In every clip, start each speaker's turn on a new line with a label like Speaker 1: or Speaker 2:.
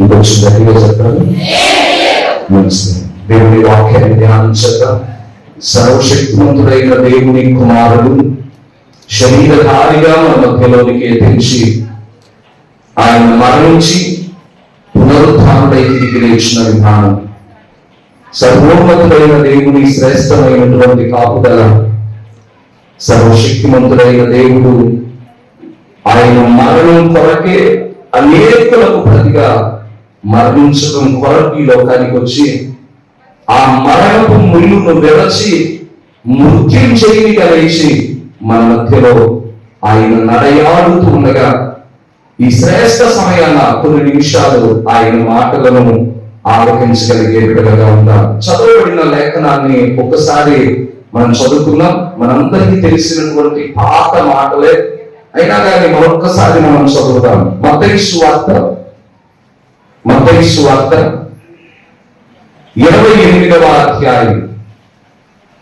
Speaker 1: ఇంకొంచెం గట్టిగా చెప్పాలి? మంచిది దేవుని వాక్యాన్ని ధ్యానించక సర్వశక్తివంతుడైన దేవుని కుమారుడు శరీరధారిగా మన మధ్యలోనికి తెచ్చి ఆయన మరణించి పునరుద్ధానుడై తిరిగి లేచిన విధానం. సర్వోన్నతుడైన దేవుని శ్రేష్టమైనటువంటి కాపుదల. సర్వశక్తిమంతుడైన దేవుడు ఆయన మరణం కొరకే అనేకులకు ప్రతిగా మరణించడం కొరకు ఈ లోకానికి వచ్చి ఆ మరణపు ముళ్ళును వెరచి మృత్యుం చేయని కలిసి మన మధ్యలో ఆయన నడయాడుతూ ఉండగా ఈ శ్రేష్ట సమయాన కొన్ని నిమిషాలు ఆయన మాటలను ఆలోకించగలిగే విధంగా ఉందా చదవబడిన లేఖనాన్ని ఒక్కసారి మనం చదువుకున్నాం మనందరికీ తెలిసినటువంటి పాత మాటలే అయినా కానీ మరొక్కసారి మనం చదువుతాం మతైసు వార్త. మతైసు వార్త. ఇరవై ఎనిమిదవ అధ్యాయం.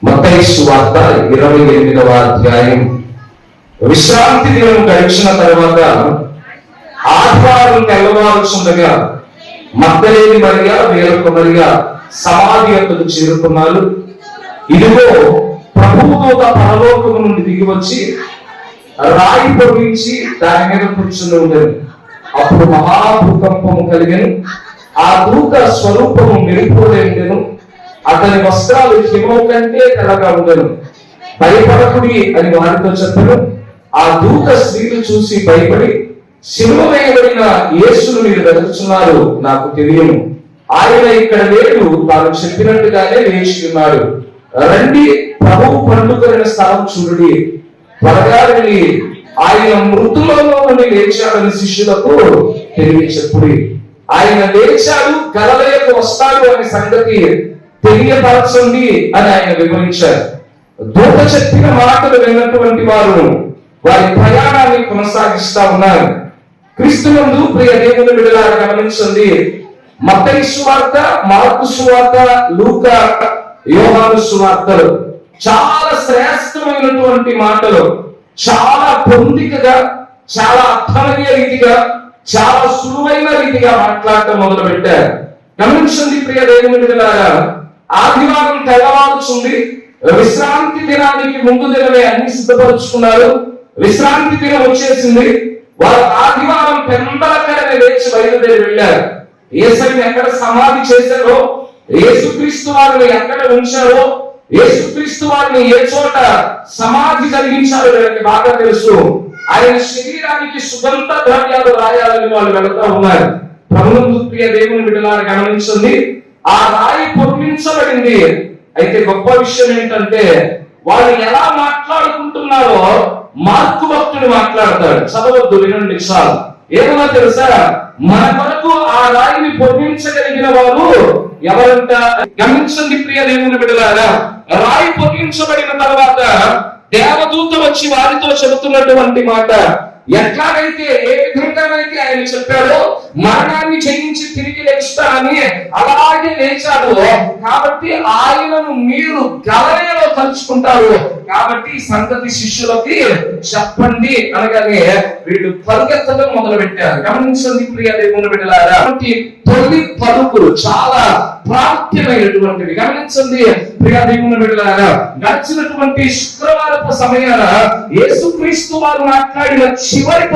Speaker 1: మతైసు వార్త ఇరవై ఎనిమిదవ అధ్యాయం. విశ్రాంతి దినం గడిచిన తర్వాత ఆదివారం తెల్లవారుచుండగా మద్దలేని మరిగా వేరొక మరిగా సమాధి యొక్కకు చేరుకున్నారు ఇదిగో ప్రభువుతో పరలోకము నుండి దిగి వచ్చి రాయి పొడిచి దాని మీద కూర్చుని ఉండేది. అప్పుడు మహాభూకంపము కలిగను. ఆ దూత స్వరూపము మెరుపులే అతని వస్త్రాలు హిమం కంటే తెల్లగా ఉండను. భయపడకుడి అని వారితో చెప్పను. ఆ దూత స్త్రీలు చూసి భయపడి సిలువ వేయబడిన యేసును మీరు వెతుకుతున్నారు నాకు తెలియను. ఆయన ఇక్కడ లేడు తాను చెప్పినట్టుగానే వేచి ఉన్నాడు. రండి ప్రభువు పండుగైన స్థలం చూడండి. త్వరగా వెళ్ళి ఆయన మృతులలో నుండి లేచాడని శిష్యులకు తెలియచెప్పుడి ఆయన లేచాడు గలలయకు వస్తాడు అనే సంగతి తెలియపరచండి అని ఆయన వివరించారు. దూత చెప్పిన మాటలు విన్నటువంటి వారు వారి ప్రయాణాన్ని కొనసాగిస్తా ఉన్నారు. క్రీస్తునందు ప్రియ దేవుని విడుదల గమనించండి. మత్తయి సువార్త మార్కు సువార్త లూక యోహాను సువార్తలు. చాలా శ్రేష్టమైనటువంటి మాటలు చాలా పొందికగా చాలా అర్థమయ్యే రీతిగా చాలా సులువైన రీతిగా మాట్లాడటం మొదలు పెట్టారు గమనించండి ప్రియ దేవుని ఆదివారం తెల్లవారుచుంది విశ్రాంతి దినానికి ముందు దినమే అన్ని సిద్ధపరుచుకున్నారు. విశ్రాంతి దినం వచ్చేసింది. వారు ఆదివారం పెంబలకడనే లేచి బయలుదేరి వెళ్ళారు. ఏసైని ఎక్కడ సమాధి చేశారో ఏసుక్రీస్తు వారిని ఎక్కడ ఉంచారో యేసుక్రీస్తు వారిని ఏ చోట సమాధి కలిగించాలో వీళ్ళకి బాగా తెలుసు. ఆయన శరీరానికి సుగంధ ద్రవ్యాలు రాయాలని వాళ్ళు వెళుతూ ఉన్నారు. ప్రభుత్వ ప్రియ దేవుని బిడ్డలారా గమనించండి. ఆ రాయి పొర్మించబడింది అయితే గొప్ప విషయం ఏంటంటే వాళ్ళు ఎలా మాట్లాడుకుంటున్నారో మార్కు భక్తుడు మాట్లాడతాడు. చదవద్దు వినండి చాలు. ఏమన్నా తెలుసా? మన కొరకు ఆ రాయిని పొర్మించగలిగిన వారు ఎవరంట? గమనించండి ప్రియ దేవుని బిడ్డలారా. రాయి పొగించబడిన తర్వాత దేవదూత వచ్చి వారితో చెబుతున్నటువంటి మాట ఎట్లాగైతే ఏ విధంగానైతే ఆయన చెప్పాడో మరణాన్ని జయించి తిరిగి లేస్తానని అలాగే లేచాడు కాబట్టి ఆయనను మీరు గలయలో తలుచుకుంటారు. కాబట్టి ఈ సంగతి శిష్యులకి చెప్పండి అనగానే వీళ్ళు పరుగెత్తడం మొదలు పెట్టారు గమనించండి ప్రియ దేవుని బిడ్డలారా కాబట్టి తొలి పలుకులు చాలా ప్రాప్యమైనటువంటివి గమనించండి ప్రియ దేవుని బిడ్డలారా గడిచినటువంటి శుక్రవారపు సమయాన యేసుక్రీస్తు వారు మాట్లాడిన చివరి